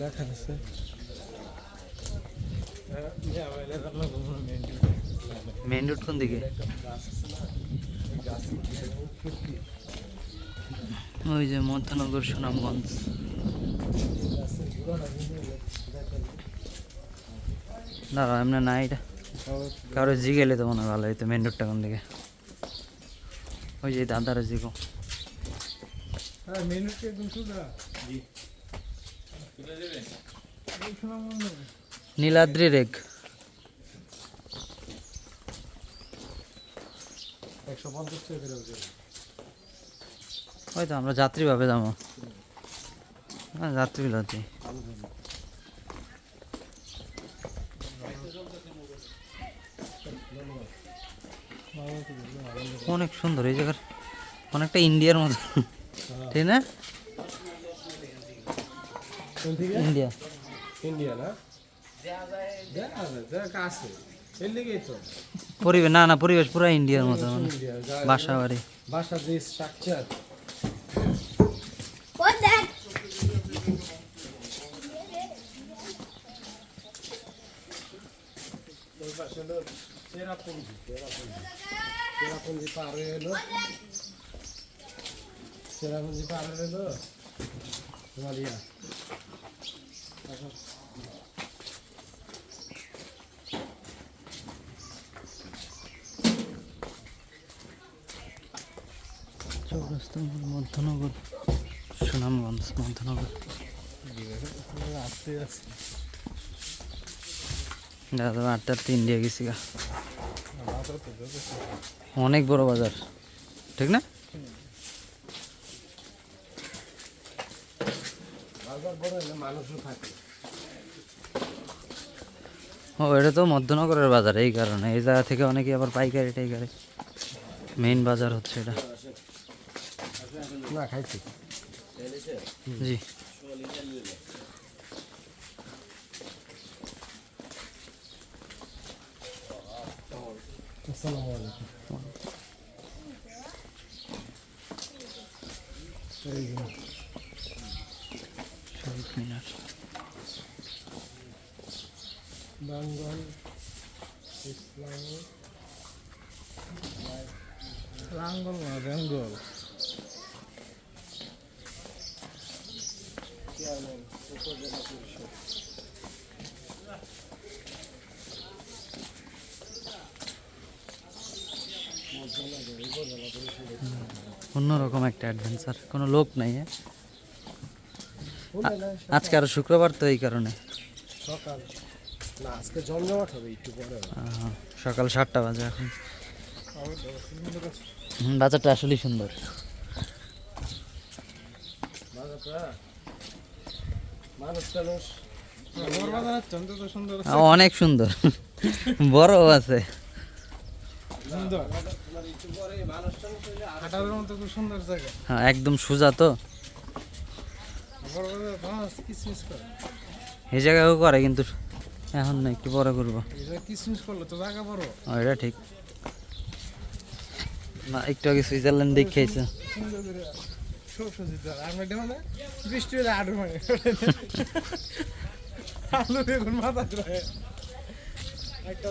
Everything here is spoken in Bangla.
লেখা আছে মেইন রোড কোন দিকে? ওই যে মধ্যনগর সুনামগঞ্জ। দাঁড়া এমনি না এটা। কারও জিগেলে তো মনে হয় ভালো হইতো মেন রোডটা কোন দিকে। ওই যে দাদারা জিগো। হ্যাঁ মেনু কি একদম সুদা জি। নীলাদ্রি রেগ তো আমরা যাত্রীভাবে যাব। হ্যাঁ যাত্রী লতি অনেক সুন্দর এই জায়গার। অনেকটা ইন্ডিয়ার মতো। ঠিক না? ইন্ডিয়া। ইন্ডিয়া না? পরিবেশ না না পরিবেশ পুরো ইন্ডিয়ার মতো মানে বাসা বাড়ি। বাসা যে স্ট্রাকচার চেরাপুঞ্জি পার হয়ে এলো চেরাপুঞ্জি পার হয়ে এলো তোমার ইয়া তারপর চৌরাস্তা মধ্যনগর সুনামগঞ্জ মধ্যনগর দাদা, আটটা আটটা ইন্ডিয়া গেছি গা। অনেক বড় বাজার, ঠিক না? বাজার বড় হলে মানুষও থাকে। ও এটা তো মধ্যনগরের বাজার এই কারণে। এই জায়গা থেকে অনেকে আবার পাইকারি টাইকারি। মেইন বাজার হচ্ছে এটা। না খাইছি। জি। আসসালামু আলাইকুম। এই শহীদ মিনার বেঙ্গল ইসলামী লাঙ্গল না বেঙ্গল চেয়ারম্যান উপজেলা পরিষদ অন্যরকম একটা অ্যাডভেঞ্চার কোনো লোক নাই হ্যাঁ? আজকে আরও শুক্রবার তো এই কারণে। সকাল। না আজকে জমজমাট হবে একটু পরে সকাল সাতটা বাজে এখন। বাজারটা আসলেই সুন্দর। আহ, অনেক সুন্দর। বড় আছে। হ্যাঁ একদম সোজা তো বড় বাজার মাছ কিসমিস করে এই জায়গায়ও করে কিন্তু এখন না একটু বড় করব? এটা ঠিক। না, একটু আগে সুইজারল্যান্ড মানে আলু বেগুন মাথা একটা